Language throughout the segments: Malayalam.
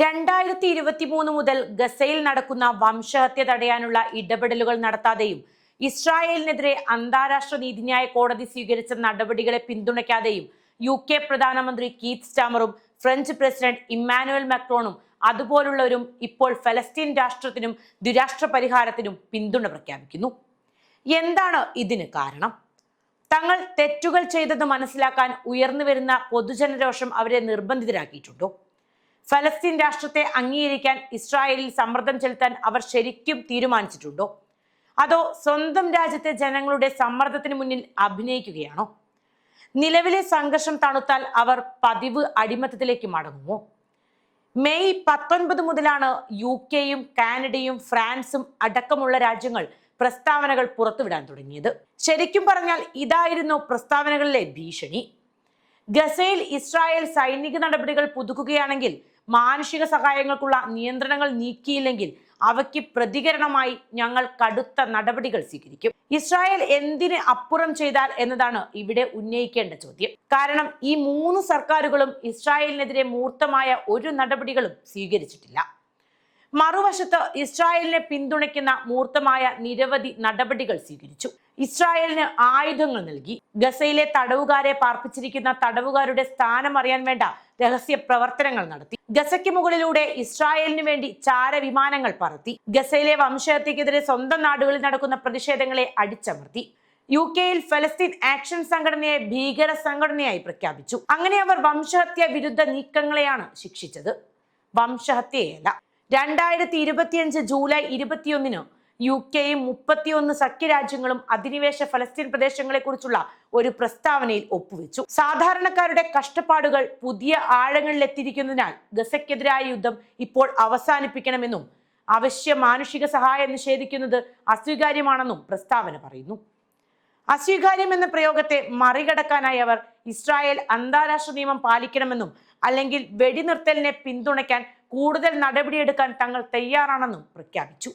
രണ്ടായിരത്തി ഇരുപത്തി മൂന്ന് മുതൽ ഗസയിൽ നടക്കുന്ന വംശഹത്യ തടയാനുള്ള ഇടപെടലുകൾ നടത്താതെയും ഇസ്രായേലിനെതിരെ അന്താരാഷ്ട്ര നീതിന്യായ കോടതി സ്വീകരിച്ച നടപടികളെ പിന്തുണയ്ക്കാതെയും യു കെ പ്രധാനമന്ത്രി കീത്ത് സ്റ്റാമറും ഫ്രഞ്ച് പ്രസിഡന്റ് ഇമ്മാനുവൽ മാക്രോണും അതുപോലുള്ളവരും ഇപ്പോൾ ഫലസ്തീൻ രാഷ്ട്രത്തിനും ദുരാഷ്ട്ര പരിഹാരത്തിനും പിന്തുണ പ്രഖ്യാപിക്കുന്നു. എന്താണ് ഇതിന് കാരണം? തങ്ങൾ തെറ്റുകൾ ചെയ്തത് മനസ്സിലാക്കാൻ ഉയർന്നു വരുന്ന പൊതുജനരോഷം അവരെ നിർബന്ധിതരാക്കിയിട്ടുണ്ടോ? ഫലസ്തീൻ രാഷ്ട്രത്തെ അംഗീകരിക്കാൻ ഇസ്രായേലിൽ സമ്മർദ്ദം ചെലുത്താൻ അവർ ശരിക്കും തീരുമാനിച്ചിട്ടുണ്ടോ? അതോ സ്വന്തം രാജ്യത്തെ ജനങ്ങളുടെ സമ്മർദ്ദത്തിന് മുന്നിൽ അഭിനയിക്കുകയാണോ? നിലവിലെ സംഘർഷം തണുത്താൽ അവർ പതിവ് അടിമത്തത്തിലേക്ക് മടങ്ങുമോ? മെയ് പത്തൊൻപത് മുതലാണ് യു കെയും കാനഡയും ഫ്രാൻസും അടക്കമുള്ള രാജ്യങ്ങൾ പ്രസ്താവനകൾ പുറത്തുവിടാൻ തുടങ്ങിയത്. ശരിക്കും പറഞ്ഞാൽ ഇതായിരുന്നു പ്രസ്താവനകളിലെ ഭീഷണി. ഗസയിൽ ഇസ്രായേൽ സൈനിക നടപടികൾ പുതുക്കുകയാണെങ്കിൽ മാനുഷിക സഹായങ്ങൾക്കുള്ള നിയന്ത്രണങ്ങൾ നീക്കിയില്ലെങ്കിൽ അവയ്ക്ക് പ്രതികരണമായി ഞങ്ങൾ കടുത്ത നടപടികൾ സ്വീകരിക്കും. ഇസ്രായേൽ എന്തിന് അപ്പുറം ചെയ്താൽ എന്നതാണ് ഇവിടെ ഉന്നയിക്കേണ്ട ചോദ്യം. കാരണം ഈ മൂന്ന് സർക്കാരുകളും ഇസ്രായേലിനെതിരെ മൂർത്തമായ ഒരു നടപടികളും സ്വീകരിച്ചിട്ടില്ല. മറുവശത്ത് ഇസ്രായേലിനെ പിന്തുണയ്ക്കുന്ന മൂർത്തമായ നിരവധി നടപടികൾ സ്വീകരിച്ചു. ഇസ്രായേലിന് ആയുധങ്ങൾ നൽകി. ഗസയിലെ തടവുകാരെ പാർപ്പിച്ചിരിക്കുന്ന തടവുകാരുടെ സ്ഥാനം അറിയാൻ വേണ്ട രഹസ്യ പ്രവർത്തനങ്ങൾ നടത്തി. ഗസയ്ക്ക് മുകളിലൂടെ ഇസ്രായേലിന് വേണ്ടി ചാരവിമാനങ്ങൾ പറത്തി. ഗസയിലെ വംശഹത്യക്കെതിരെ സ്വന്തം നാടുകളിൽ നടക്കുന്ന പ്രതിഷേധങ്ങളെ അടിച്ചമർത്തി. യു കെയിൽ ഫലസ്തീൻ ആക്ഷൻ സംഘടനയെ ഭീകര സംഘടനയായി പ്രഖ്യാപിച്ചു. അങ്ങനെ അവർ വംശഹത്യ വിരുദ്ധ നീക്കങ്ങളെയാണ് ശിക്ഷിച്ചത്. വംശഹത്യയല്ല രണ്ടായിരത്തി ഇരുപത്തിയഞ്ച് ജൂലൈ ഇരുപത്തിയൊന്നിന് യു കെയും മുപ്പത്തിയൊന്ന് സഖ്യരാജ്യങ്ങളും അധിനിവേശ ഫലസ്തീൻ പ്രദേശങ്ങളെക്കുറിച്ചുള്ള ഒരു പ്രസ്താവനയിൽ ഒപ്പുവെച്ചു. സാധാരണക്കാരുടെ കഷ്ടപ്പാടുകൾ പുതിയ ആഴങ്ങളിലെത്തിയിരിക്കുന്നതിനാൽ ഗസയ്ക്കെതിരായ യുദ്ധം ഇപ്പോൾ അവസാനിപ്പിക്കണമെന്നും അവശ്യ മാനുഷിക സഹായം നിഷേധിക്കുന്നത് അസ്വീകാര്യമാണെന്നും പ്രസ്താവന പറയുന്നു. അസ്വീകാര്യം എന്ന പ്രയോഗത്തെ മറികടക്കാനായി അവർ ഇസ്രായേൽ അന്താരാഷ്ട്ര നിയമം പാലിക്കണമെന്നും അല്ലെങ്കിൽ വെടിനിർത്തലിനെ പിന്തുണയ്ക്കാൻ കൂടുതൽ നടപടിയെടുക്കാൻ തങ്ങൾ തയ്യാറാണെന്നും പ്രഖ്യാപിച്ചു.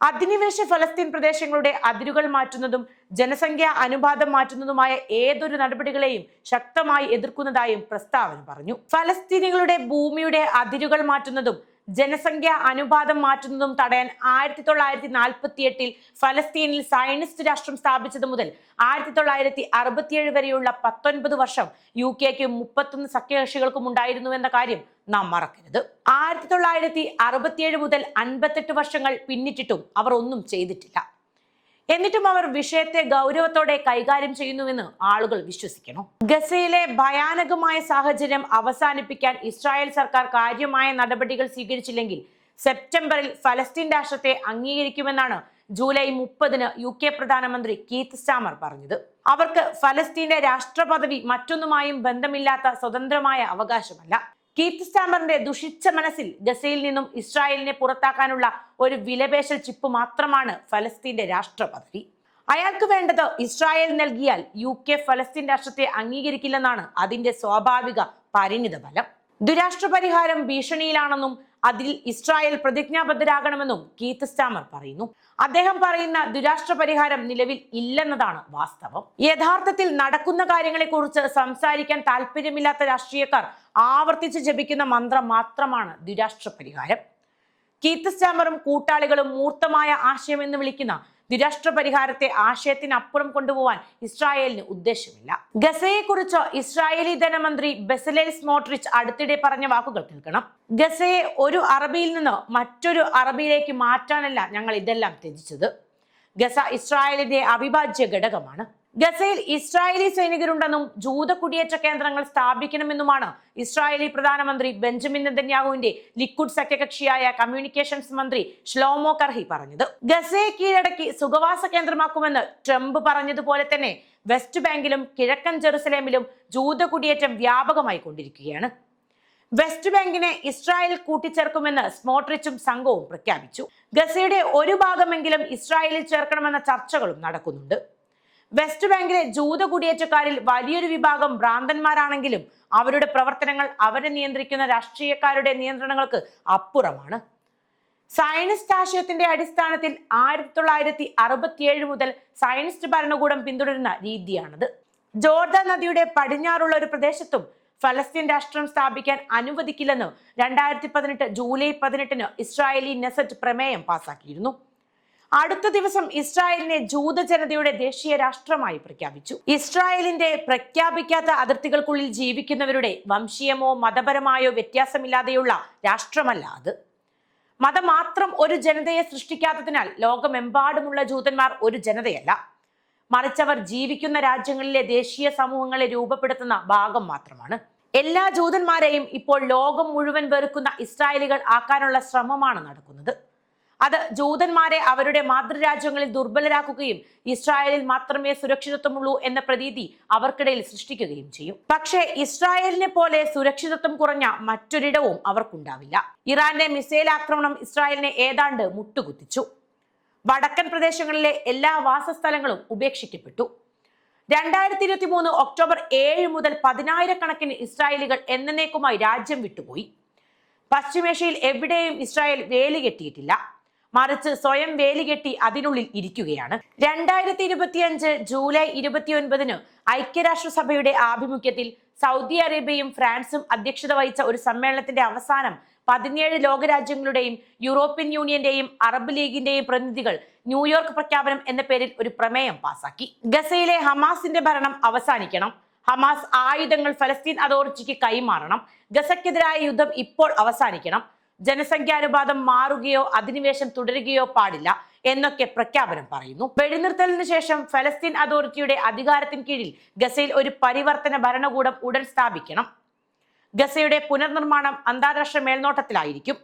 അധിനിവേശ ഫലസ്തീൻ പ്രദേശങ്ങളുടെ അതിരുകൾ മാറ്റുന്നതും ജനസംഖ്യ അനുപാതം മാറ്റുന്നതുമായ ഏതൊരു നടപടികളെയും ശക്തമായി എതിർക്കുന്നതായും പ്രസ്താവന പറഞ്ഞു. ഫലസ്തീനികളുടെ ഭൂമിയുടെ അതിരുകൾ മാറ്റുന്നതും ജനസംഖ്യാ അനുപാതം മാറ്റുന്നതും തടയാൻ ആയിരത്തി തൊള്ളായിരത്തി നാൽപ്പത്തി എട്ടിൽ ഫലസ്തീനിൽ സയനിസ്റ്റ് രാഷ്ട്രം സ്ഥാപിച്ചത് മുതൽ ആയിരത്തി തൊള്ളായിരത്തി അറുപത്തിയേഴ് വരെയുള്ള പത്തൊൻപത് വർഷം യു കെക്ക് മുപ്പത്തൊന്ന് സഖ്യകക്ഷികൾക്കും ഉണ്ടായിരുന്നു എന്ന കാര്യം നാം മറക്കരുത്. ആയിരത്തി തൊള്ളായിരത്തി അറുപത്തിയേഴ് മുതൽ അൻപത്തെട്ട് വർഷങ്ങൾ പിന്നിട്ടിട്ടും അവർ ഒന്നും ചെയ്തിട്ടില്ല. എന്നിട്ടും അവർ വിഷയത്തെ ഗൗരവത്തോടെ കൈകാര്യം ചെയ്യുന്നുവെന്ന് ആളുകൾ വിശ്വസിക്കണം ഗസയിലെ ഭയാനകമായ സാഹചര്യം അവസാനിപ്പിക്കാൻ ഇസ്രായേൽ സർക്കാർ കാര്യമായ നടപടികൾ സ്വീകരിച്ചില്ലെങ്കിൽ സെപ്റ്റംബറിൽ ഫലസ്തീൻ രാഷ്ട്രത്തെ അംഗീകരിക്കുമെന്നാണ് ജൂലൈ മുപ്പതിന് യു കെ പ്രധാനമന്ത്രി കീത്ത് സ്റ്റാമർ പറഞ്ഞത്. അവർക്ക് ഫലസ്തീന്റെ രാഷ്ട്രപദവി മറ്റൊന്നുമായും ബന്ധമില്ലാത്ത സ്വതന്ത്രമായ അവകാശമല്ല. കീത്ത് സ്റ്റാമറിന്റെ ദുഷിച്ച മനസ്സിൽ ഗസയിൽ നിന്നും ഇസ്രായേലിനെ പുറത്താക്കാനുള്ള ഒരു വിലപേശൽ ചിപ്പ് മാത്രമാണ് ഫലസ്തീന്റെ രാഷ്ട്രപദവി അയാൾക്ക് വേണ്ടത് ഇസ്രായേൽ നൽകിയാൽ യു കെ ഫലസ്തീൻ രാഷ്ട്രത്തെ അംഗീകരിക്കില്ലെന്നാണ് അതിന്റെ സ്വാഭാവിക പരിണിത ഫലം ദുരാഷ്ട്ര പരിഹാരം ഭീഷണിയിലാണെന്നും അതിൽ ഇസ്രായേൽ പ്രതിജ്ഞാബദ്ധരാകണമെന്നും കീത്ത് സ്റ്റാമർ പറയുന്നു. അദ്ദേഹം പറയുന്ന ദുരാഷ്ട്ര പരിഹാരം നിലവിൽ ഇല്ലെന്നതാണ് വാസ്തവം. യഥാർത്ഥത്തിൽ നടക്കുന്ന കാര്യങ്ങളെക്കുറിച്ച് സംസാരിക്കാൻ താല്പര്യമില്ലാത്ത രാഷ്ട്രീയക്കാർ ആവർത്തിച്ച് ജപിക്കുന്ന മന്ത്രം മാത്രമാണ് ദുരാഷ്ട്ര പരിഹാരം. കീത്ത് സ്റ്റാമറും കൂട്ടാളികളും മൂർത്തമായ ആശയം എന്ന് വിളിക്കുന്ന ദുരാഷ്ട്ര പരിഹാരത്തെ ആശയത്തിനപ്പുറം കൊണ്ടുപോകാൻ ഇസ്രായേലിന് ഉദ്ദേശമില്ല. ഗസയെക്കുറിച്ച് ഇസ്രായേലി ധനമന്ത്രി ബെസലേൽ സ്മോട്രിച്ച് അടുത്തിടെ പറഞ്ഞ വാക്കുകൾ കേൾക്കണം. ഗസയെ ഒരു അറബിയിൽ നിന്ന് മറ്റൊരു അറബിയിലേക്ക് മാറ്റാനല്ല ഞങ്ങൾ ഇതെല്ലാം ത്യജിച്ചത്. ഗസ ഇസ്രായേലിന്റെ അവിഭാജ്യ ഘടകമാണ്. ഗസയിൽ ഇസ്രായേലി സൈനികരുണ്ടെന്നും ജൂത കുടിയേറ്റ കേന്ദ്രങ്ങൾ സ്ഥാപിക്കണമെന്നുമാണ് ഇസ്രായേലി പ്രധാനമന്ത്രി ബെഞ്ചമിൻ നെതന്യാഹുവിന്റെ ലിക്വിഡ് സഖ്യകക്ഷിയായ കമ്മ്യൂണിക്കേഷൻസ് മന്ത്രി ഷ്ലോമോ കർഹി പറഞ്ഞത്. ഗസയെ കീഴടക്കി സുഖവാസ കേന്ദ്രമാക്കുമെന്ന് ട്രംപ് പറഞ്ഞതുപോലെ തന്നെ വെസ്റ്റ് ബാങ്കിലും കിഴക്കൻ ജെറുസലേമിലും ജൂത കുടിയേറ്റം വ്യാപകമായി കൊണ്ടിരിക്കുകയാണ്. വെസ്റ്റ് ബാങ്കിനെ ഇസ്രായേൽ കൂട്ടിച്ചേർക്കുമെന്ന് സ്മോട്രിച്ചും സംഘവും പ്രഖ്യാപിച്ചു. ഗസയുടെ ഒരു ഭാഗമെങ്കിലും ഇസ്രായേലിൽ ചേർക്കണമെന്ന ചർച്ചകളും നടക്കുന്നുണ്ട്. വെസ്റ്റ് ബാങ്കിലെ ജൂത കുടിയേറ്റക്കാരിൽ വലിയൊരു വിഭാഗം ഭ്രാന്തന്മാരാണെങ്കിലും അവരുടെ പ്രവർത്തനങ്ങൾ അവരെ നിയന്ത്രിക്കുന്ന രാഷ്ട്രീയക്കാരുടെ നിയന്ത്രണങ്ങൾക്ക് അപ്പുറമാണ്. സയനിസ്റ്റ് ആശയത്തിന്റെ അടിസ്ഥാനത്തിൽ ആയിരത്തി തൊള്ളായിരത്തി അറുപത്തിയേഴ് മുതൽ സയനിസ്റ്റ് ഭരണകൂടം പിന്തുടരുന്ന രീതിയാണത്. ജോർദാൻ നദിയുടെ പടിഞ്ഞാറുള്ള ഒരു പ്രദേശത്തും ഫലസ്തീൻ രാഷ്ട്രം സ്ഥാപിക്കാൻ അനുവദിക്കില്ലെന്ന് രണ്ടായിരത്തി പതിനെട്ട് ജൂലൈ പതിനെട്ടിന് ഇസ്രായേലി നെസറ്റ് പ്രമേയം പാസാക്കിയിരുന്നു. അടുത്ത ദിവസം ഇസ്രായേലിനെ ജൂത ജനതയുടെ ദേശീയ രാഷ്ട്രമായി പ്രഖ്യാപിച്ചു. ഇസ്രായേലിന്റെ പ്രഖ്യാപിക്കാത്ത അതിർത്തികൾക്കുള്ളിൽ ജീവിക്കുന്നവരുടെ വംശീയമോ മതപരമായോ വ്യത്യാസമില്ലാതെയുള്ള രാഷ്ട്രമല്ല അത്. മതം മാത്രം ഒരു ജനതയെ സൃഷ്ടിക്കാത്തതിനാൽ ലോകമെമ്പാടുമുള്ള ജൂതന്മാർ ഒരു ജനതയല്ല. മറിച്ച് അവർ ജീവിക്കുന്ന രാജ്യങ്ങളിലെ ദേശീയ സമൂഹങ്ങളെ രൂപപ്പെടുത്തുന്ന ഭാഗം മാത്രമാണ്. എല്ലാ ജൂതന്മാരെയും ഇപ്പോൾ ലോകം മുഴുവൻ വെറുക്കുന്ന ഇസ്രായേലികൾ ആക്കാനുള്ള ശ്രമമാണ് നടക്കുന്നത്. അത് ജൂതന്മാരെ അവരുടെ മാതൃരാജ്യങ്ങളിൽ ദുർബലരാക്കുകയും ഇസ്രായേലിൽ മാത്രമേ സുരക്ഷിതത്വമുള്ളൂ എന്ന പ്രതീതി അവർക്കിടയിൽ സൃഷ്ടിക്കുകയും ചെയ്യും. പക്ഷേ ഇസ്രായേലിനെ പോലെ സുരക്ഷിതത്വം കുറഞ്ഞ മറ്റൊരിടവും അവർക്കുണ്ടാവില്ല. ഇറാന്റെ മിസൈൽ ആക്രമണം ഇസ്രായേലിനെ ഏതാണ്ട് മുട്ടുകുത്തിച്ചു. വടക്കൻ പ്രദേശങ്ങളിലെ എല്ലാ വാസസ്ഥലങ്ങളും ഉപേക്ഷിക്കപ്പെട്ടു. രണ്ടായിരത്തി ഇരുപത്തി മൂന്ന് ഒക്ടോബർ ഏഴ് മുതൽ പതിനായിരക്കണക്കിന് ഇസ്രായേലികൾ എന്നേക്കുമായി രാജ്യം വിട്ടുപോയി. പശ്ചിമേഷ്യയിൽ എവിടെയും ഇസ്രായേൽ വേലി കെട്ടിയിട്ടില്ല. മറിച്ച് സ്വയം വേലികെട്ടി അതിനുള്ളിൽ ഇരിക്കുകയാണ്. രണ്ടായിരത്തി ഇരുപത്തിയഞ്ച് ജൂലൈ ഇരുപത്തിയൊൻപതിന് ഐക്യരാഷ്ട്രസഭയുടെ ആഭിമുഖ്യത്തിൽ സൗദി അറേബ്യയും ഫ്രാൻസും അധ്യക്ഷത വഹിച്ച ഒരു സമ്മേളനത്തിന്റെ അവസാനം പതിനേഴ് ലോകരാജ്യങ്ങളുടെയും യൂറോപ്യൻ യൂണിയന്റെയും അറബ് ലീഗിന്റെയും പ്രതിനിധികൾ ന്യൂയോർക്ക് പ്രഖ്യാപനം എന്ന പേരിൽ ഒരു പ്രമേയം പാസാക്കി. ഗസയിലെ ഹമാസിന്റെ ഭരണം അവസാനിക്കണം. ഹമാസ് ആയുധങ്ങൾ ഫലസ്തീൻ അതോറിറ്റിക്ക് കൈമാറണം. ഗസയ്ക്കെതിരായ യുദ്ധം ഇപ്പോൾ അവസാനിക്കണം. ജനസംഖ്യാനുപാതം മാറുകയോ അധിനിവേശം തുടരുകയോ പാടില്ല എന്നൊക്കെ പ്രഖ്യാപനം പറയുന്നു. വെടിനിർത്തലിന് ശേഷം ഫലസ്തീൻ അതോറിറ്റിയുടെ അധികാരത്തിന് കീഴിൽ ഗസയിൽ ഒരു പരിവർത്തന ഭരണകൂടം ഉടൻ സ്ഥാപിക്കണം. ഗസയുടെ പുനർനിർമ്മാണം അന്താരാഷ്ട്ര മേൽനോട്ടത്തിലായിരിക്കും.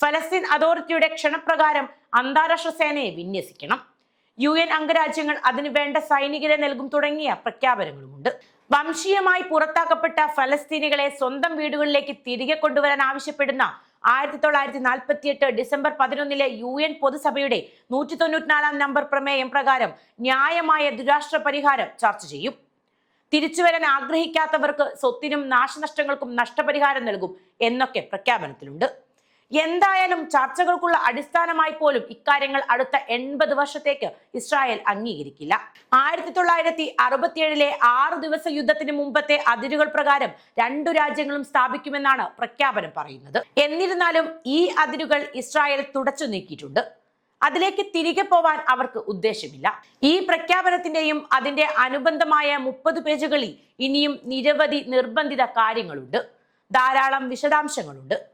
ഫലസ്തീൻ അതോറിറ്റിയുടെ ക്ഷണപ്രകാരം അന്താരാഷ്ട്ര സേനയെ വിന്യസിക്കണം. യു എൻ അംഗരാജ്യങ്ങൾ അതിനു വേണ്ട സൈനികരെ നൽകും തുടങ്ങിയ പ്രഖ്യാപനങ്ങളുമുണ്ട്. വംശീയമായി പുറത്താക്കപ്പെട്ട ഫലസ്തീനികളെ സ്വന്തം വീടുകളിലേക്ക് തിരികെ കൊണ്ടുവരാൻ ആവശ്യപ്പെടുന്ന ആയിരത്തി തൊള്ളായിരത്തി നാൽപ്പത്തി എട്ട് ഡിസംബർ പതിനൊന്നിലെ യു എൻ പൊതുസഭയുടെ നൂറ്റി തൊണ്ണൂറ്റിനാലാം നമ്പർ പ്രമേയം പ്രകാരം ന്യായമായ ദുരാഷ്ട്ര പരിഹാരം ചർച്ച ചെയ്യും. തിരിച്ചുവരാൻ ആഗ്രഹിക്കാത്തവർക്ക് സ്വത്തിനും നാശനഷ്ടങ്ങൾക്കും നഷ്ടപരിഹാരം നൽകും എന്നൊക്കെ പ്രഖ്യാപനത്തിലുണ്ട്. എന്തായാലും ചർച്ചകൾക്കുള്ള അടിസ്ഥാനമായി പോലും ഇക്കാര്യങ്ങൾ അടുത്ത എൺപത് വർഷത്തേക്ക് ഇസ്രായേൽ അംഗീകരിക്കില്ല. ആയിരത്തി തൊള്ളായിരത്തി അറുപത്തിയേഴിലെ ആറു ദിവസ യുദ്ധത്തിന് മുമ്പത്തെ അതിരുകൾ പ്രകാരം രണ്ടു രാജ്യങ്ങളും സ്ഥാപിക്കുമെന്നാണ് പ്രഖ്യാപനം പറയുന്നത്. എന്നിരുന്നാലും ഈ അതിരുകൾ ഇസ്രായേൽ തുടച്ചു നീക്കിയിട്ടുണ്ട്. അതിലേക്ക് തിരികെ പോവാൻ അവർക്ക് ഉദ്ദേശമില്ല. ഈ പ്രഖ്യാപനത്തിന്റെയും അതിന്റെ അനുബന്ധമായ മുപ്പത് പേജുകളിൽ ഇനിയും നിരവധി നിർബന്ധിത കാര്യങ്ങളുണ്ട്. ധാരാളം വിശദാംശങ്ങളുണ്ട്.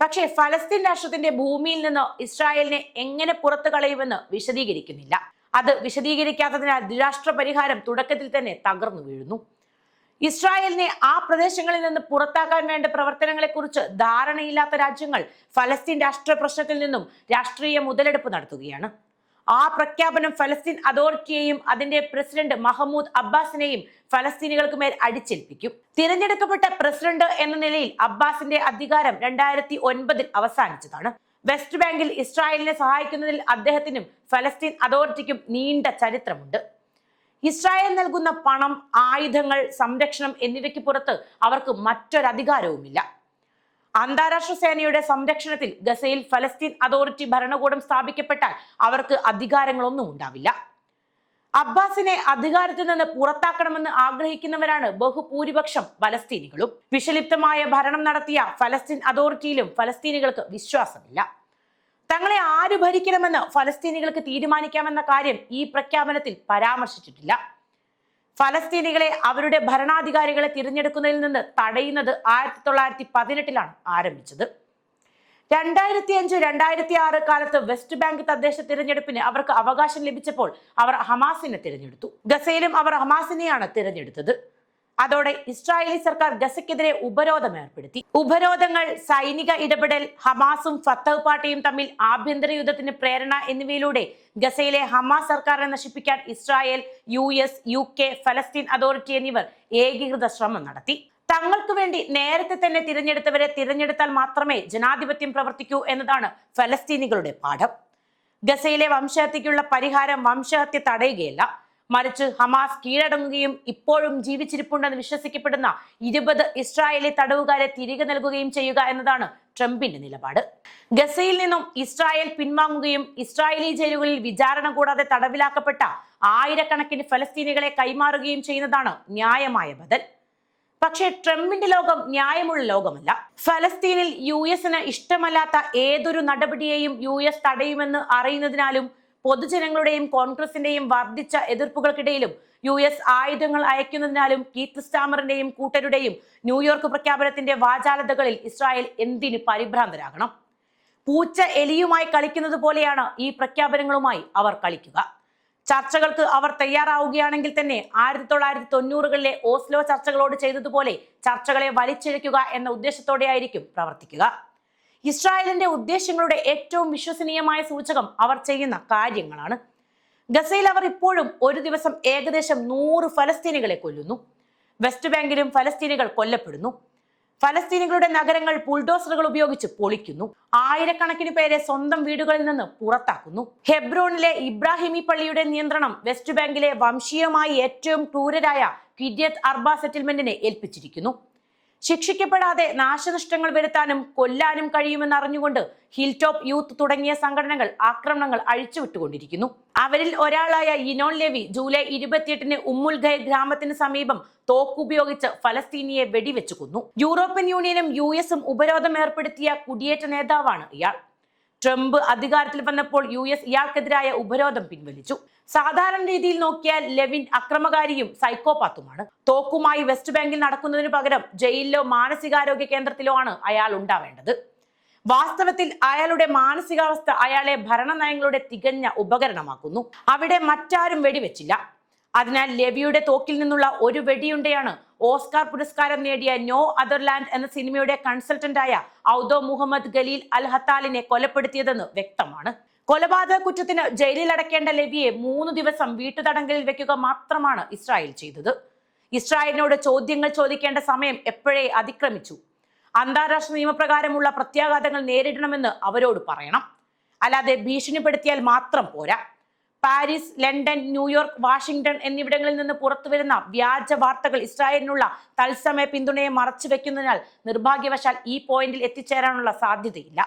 പക്ഷേ ഫലസ്തീൻ രാഷ്ട്രത്തിന്റെ ഭൂമിയിൽ നിന്ന് ഇസ്രായേലിനെ എങ്ങനെ പുറത്തു കളയുമെന്ന് വിശദീകരിക്കുന്നില്ല. അത് വിശദീകരിക്കാത്തതിനാൽ ദ്വിരാഷ്ട്ര പരിഹാരം തുടക്കത്തിൽ തന്നെ തകർന്നു വീഴുന്നു. ഇസ്രായേലിനെ ആ പ്രദേശങ്ങളിൽ നിന്ന് പുറത്താക്കാൻ വേണ്ട പ്രവർത്തനങ്ങളെക്കുറിച്ച് ധാരണയില്ലാത്ത രാജ്യങ്ങൾ ഫലസ്തീൻ രാഷ്ട്ര പ്രശ്നത്തിൽ നിന്നും രാഷ്ട്രീയ മുതലെടുപ്പ് നടത്തുകയാണ്. ആ പ്രഖ്യാപനം ഫലസ്തീൻ അതോറിറ്റിയെയും അതിന്റെ പ്രസിഡന്റ് മഹമ്മൂദ് അബ്ബാസിനെയും ഫലസ്തീനികൾക്ക് മേൽ അടിച്ചേൽപ്പിക്കും. തിരഞ്ഞെടുക്കപ്പെട്ട പ്രസിഡന്റ് എന്ന നിലയിൽ അബ്ബാസിന്റെ അധികാരം രണ്ടായിരത്തി ഒൻപതിൽ അവസാനിച്ചതാണ്. വെസ്റ്റ് ബാങ്കിൽ ഇസ്രായേലിനെ സഹായിക്കുന്നതിൽ അദ്ദേഹത്തിനും ഫലസ്തീൻ അതോറിറ്റിക്കും നീണ്ട ചരിത്രമുണ്ട്. ഇസ്രായേൽ നൽകുന്ന പണം ആയുധങ്ങൾ സംരക്ഷണം എന്നിവയ്ക്ക് പുറത്ത് അവർക്ക് മറ്റൊരധികാരവുമില്ല. അന്താരാഷ്ട്ര സേനയുടെ സംരക്ഷണത്തിൽ ഗസയിൽ ഫലസ്തീൻ അതോറിറ്റി ഭരണകൂടം സ്ഥാപിക്കപ്പെട്ടാൽ അവർക്ക് അധികാരങ്ങളൊന്നും ഉണ്ടാവില്ല. അബ്ബാസിനെ അധികാരത്തിൽ നിന്ന് പുറത്താക്കണമെന്ന് ആഗ്രഹിക്കുന്നവരാണ് ബഹുഭൂരിപക്ഷം ഫലസ്തീനികളും. വിഷലിപ്തമായ ഭരണം നടത്തിയ ഫലസ്തീൻ അതോറിറ്റിയിലും ഫലസ്തീനികൾക്ക് വിശ്വാസമില്ല. തങ്ങളെ ആര് ഭരിക്കണമെന്ന് ഫലസ്തീനികൾക്ക് തീരുമാനിക്കാമെന്ന കാര്യം ഈ പ്രഖ്യാപനത്തിൽ പരാമർശിച്ചിട്ടില്ല. ഫലസ്തീനികളെ അവരുടെ ഭരണാധികാരികളെ തിരഞ്ഞെടുക്കുന്നതിൽ നിന്ന് തടയുന്നത് ആയിരത്തി തൊള്ളായിരത്തി പതിനെട്ടിലാണ് ആരംഭിച്ചത്. രണ്ടായിരത്തി അഞ്ച് രണ്ടായിരത്തി ആറ് കാലത്ത് വെസ്റ്റ് ബാങ്ക് തദ്ദേശ തിരഞ്ഞെടുപ്പിന് അവർക്ക് അവകാശം ലഭിച്ചപ്പോൾ അവർ ഹമാസിനെ തിരഞ്ഞെടുത്തു. ഗസയിലും അവർ ഹമാസിനെയാണ് തിരഞ്ഞെടുത്തത്. അതോടെ ഇസ്രായേലി സർക്കാർ ഗസയ്ക്കെതിരെ ഉപരോധം ഏർപ്പെടുത്തി. ഉപരോധങ്ങൾ സൈനിക ഇടപെടൽ ഹമാസും ഫത്തഹ് പാർട്ടിയും തമ്മിൽ ആഭ്യന്തര യുദ്ധത്തിന് പ്രേരണ എന്നിവയിലൂടെ ഗസയിലെ ഹമാസ് സർക്കാരിനെ നശിപ്പിക്കാൻ Israel U S U K ഫലസ്തീൻ അതോറിറ്റി എന്നിവർ ഏകീകൃത ശ്രമം നടത്തി. തങ്ങൾക്ക് വേണ്ടി നേരത്തെ തന്നെ തിരഞ്ഞെടുത്തവരെ തിരഞ്ഞെടുത്താൽ മാത്രമേ ജനാധിപത്യം പ്രവർത്തിക്കൂ എന്നതാണ് ഫലസ്തീനികളുടെ പാഠം. ഗസയിലെ വംശഹത്യക്കുള്ള പരിഹാരം വംശഹത്യ തടയുകയല്ല മറിച്ച് ഹമാസ് കീഴടങ്ങുകയും ഇപ്പോഴും ജീവിച്ചിരിപ്പുണ്ടെന്ന് വിശ്വസിക്കപ്പെടുന്ന ഇരുപത് ഇസ്രായേലി തടവുകാരെ തിരികെ നൽകുകയും ചെയ്യുക എന്നതാണ് ട്രംപിന്റെ നിലപാട്. ഗസയിൽ നിന്നും ഇസ്രായേൽ പിൻവാങ്ങുകയും ഇസ്രായേലി ജയിലുകളിൽ വിചാരണ കൂടാതെ തടവിലാക്കപ്പെട്ട ആയിരക്കണക്കിന് ഫലസ്തീനികളെ കൈമാറുകയും ചെയ്യുന്നതാണ് ന്യായമായ ബദൽ. പക്ഷേ ട്രംപിന്റെ ലോകം ന്യായമുള്ള ലോകമല്ല. ഫലസ്തീനിൽ യു എസിന് ഇഷ്ടമല്ലാത്ത ഏതൊരു നടപടിയെയും യു എസ് തടയുമെന്ന് അറിയുന്നതിനാലും പൊതുജനങ്ങളുടെയും കോൺഗ്രസിന്റെയും വർദ്ധിച്ച എതിർപ്പുകൾക്കിടയിലും യു എസ് ആയുധങ്ങൾ അയക്കുന്നതിനാലും കീത്ത് സ്റ്റാമറിന്റെയും കൂട്ടരുടെയും ന്യൂയോർക്ക് പ്രഖ്യാപനത്തിന്റെ വാചാലതകളിൽ ഇസ്രായേൽ എന്തിന് പരിഭ്രാന്തരാകണം? പൂച്ച എലിയുമായി കളിക്കുന്നത് പോലെയാണ് ഈ പ്രഖ്യാപനങ്ങളുമായി അവർ കളിക്കുക. ചർച്ചകൾക്ക് അവർ തയ്യാറാവുകയാണെങ്കിൽ തന്നെ ആയിരത്തി തൊള്ളായിരത്തി തൊണ്ണൂറുകളിലെ ഓസ്ലോ ചർച്ചകളോട് ചെയ്തതുപോലെ ചർച്ചകളെ വലിച്ചിഴയ്ക്കുക എന്ന ഉദ്ദേശത്തോടെയായിരിക്കും പ്രവർത്തിക്കുക. ഇസ്രായേലിന്റെ ഉദ്ദേശങ്ങളുടെ ഏറ്റവും വിശ്വസനീയമായ സൂചകം അവർ ചെയ്യുന്ന കാര്യങ്ങളാണ്. ഗസയിൽ അവർ ഇപ്പോഴും ഒരു ദിവസം ഏകദേശം നൂറ് ഫലസ്തീനികളെ കൊല്ലുന്നു. വെസ്റ്റ് ബാങ്കിലും ഫലസ്തീനികൾ കൊല്ലപ്പെടുന്നു. ഫലസ്തീനികളുടെ നഗരങ്ങൾ ബുൾഡോസറുകൾ ഉപയോഗിച്ച് പൊളിക്കുന്നു. ആയിരക്കണക്കിന് പേരെ സ്വന്തം വീടുകളിൽ നിന്ന് പുറത്താക്കുന്നു. ഹെബ്രോണിലെ ഇബ്രാഹിമി പള്ളിയുടെ നിയന്ത്രണം വെസ്റ്റ് ബാങ്കിലെ വംശീയമായി ഏറ്റവും ക്രൂരരായ കിഡിയത് അർബ സെറ്റിൽമെന്റിനെ ഏൽപ്പിച്ചിരിക്കുന്നു. ശിക്ഷിക്കപ്പെടാതെ നാശനഷ്ടങ്ങൾ വരുത്താനും കൊല്ലാനും കഴിയുമെന്ന് അറിഞ്ഞുകൊണ്ട് ഹിൽ ടോപ്പ് യൂത്ത് തുടങ്ങിയ സംഘടനകൾ ആക്രമണങ്ങൾ അഴിച്ചുവിട്ടുകൊണ്ടിരിക്കുന്നു. അവരിൽ ഒരാളായ ഇനോൺ ലെവി ജൂലൈ ഇരുപത്തിയെട്ടിന് ഉമ്മുൽ ഖൈ ഗ്രാമത്തിന് സമീപം തോക്കുപയോഗിച്ച് ഫലസ്തീനിയെ വെടിവെച്ചു കൊന്നു. യൂറോപ്യൻ യൂണിയനും യു എസും ഉപരോധം ഏർപ്പെടുത്തിയ കുടിയേറ്റ നേതാവാണ് ഇയാൾ. ട്രംപ് അധികാരത്തിൽ വന്നപ്പോൾ യു എസ് ഇയാൾക്കെതിരായ ഉപരോധം പിൻവലിച്ചു. സാധാരണ രീതിയിൽ നോക്കിയാൽ ലെവിൻ അക്രമകാരിയും സൈക്കോപാത്തുമാണ്. തോക്കുമായി വെസ്റ്റ് ബാങ്കിൽ നടക്കുന്നതിന് പകരം ജയിലിലോ മാനസികാരോഗ്യ കേന്ദ്രത്തിലോ ആണ് അയാൾ ഉണ്ടാവേണ്ടത്. വാസ്തവത്തിൽ അയാളുടെ മാനസികാവസ്ഥ അയാളെ ഭരണനയങ്ങളുടെ തികഞ്ഞ ഉപകരണമാക്കുന്നു. അവിടെ മറ്റാരും വെടിവെച്ചില്ല. അതിനാൽ ലെവിയുടെ തോക്കിൽ നിന്നുള്ള ഒരു വെടിയുണ്ടയാണ് ഓസ്കാർ പുരസ്കാരം നേടിയ നോ അതർലാൻഡ് എന്ന സിനിമയുടെ കൺസൾട്ടന്റായ ഔദോ മുഹമ്മദ് ഖലീൽ അൽ ഹത്താലിനെ കൊലപ്പെടുത്തിയതെന്ന് വ്യക്തമാണ്. കൊലപാതക കുറ്റത്തിന് ജയിലിൽ അടക്കേണ്ട ലെവിയെ മൂന്ന് ദിവസം വീട്ടുതടങ്കലിൽ വെക്കുക മാത്രമാണ് ഇസ്രായേൽ ചെയ്തത്. ഇസ്രായേലിനോട് ചോദ്യങ്ങൾ ചോദിക്കേണ്ട സമയം എപ്പോഴേ അതിക്രമിച്ചു. അന്താരാഷ്ട്ര നിയമപ്രകാരമുള്ള പ്രത്യാഘാതങ്ങൾ നേരിടണമെന്ന് അവരോട് പറയണം. അല്ലാതെ ഭീഷണിപ്പെടുത്തിയാൽ മാത്രം പോരാ. പാരീസ് ലണ്ടൻ ന്യൂയോർക്ക് വാഷിംഗ്ടൺ എന്നിവിടങ്ങളിൽ നിന്ന് പുറത്തുവരുന്ന വ്യാജ വാർത്തകൾ ഇസ്രായേലിനുള്ള തത്സമയ പിന്തുണയെ മറച്ചു വെക്കുന്നതിനാൽ നിർഭാഗ്യവശാൽ ഈ പോയിന്റിൽ എത്തിച്ചേരാനുള്ള സാധ്യതയില്ല.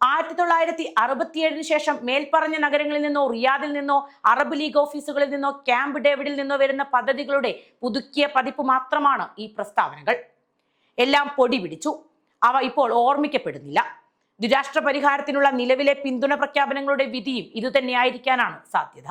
ആയിരത്തി തൊള്ളായിരത്തി അറുപത്തിയേഴിന് ശേഷം മേൽപ്പറഞ്ഞ നഗരങ്ങളിൽ നിന്നോ റിയാദിൽ നിന്നോ അറബ് ലീഗ് ഓഫീസുകളിൽ നിന്നോ ക്യാമ്പ് ഡേവിഡിൽ നിന്നോ വരുന്ന പദ്ധതികളുടെ പുതുക്കിയ പതിപ്പ് മാത്രമാണ് ഈ പ്രസ്താവനകൾ. എല്ലാം പൊടി പിടിച്ചു. അവ ഇപ്പോൾ ഓർമ്മിക്കപ്പെടുന്നില്ല. ദ്വിരാഷ്ട്ര പരിഹാരത്തിനുള്ള നിലവിലെ പിന്തുണ പ്രഖ്യാപനങ്ങളുടെ വിധിയും ഇതുതന്നെയായിരിക്കാനാണ് സാധ്യത.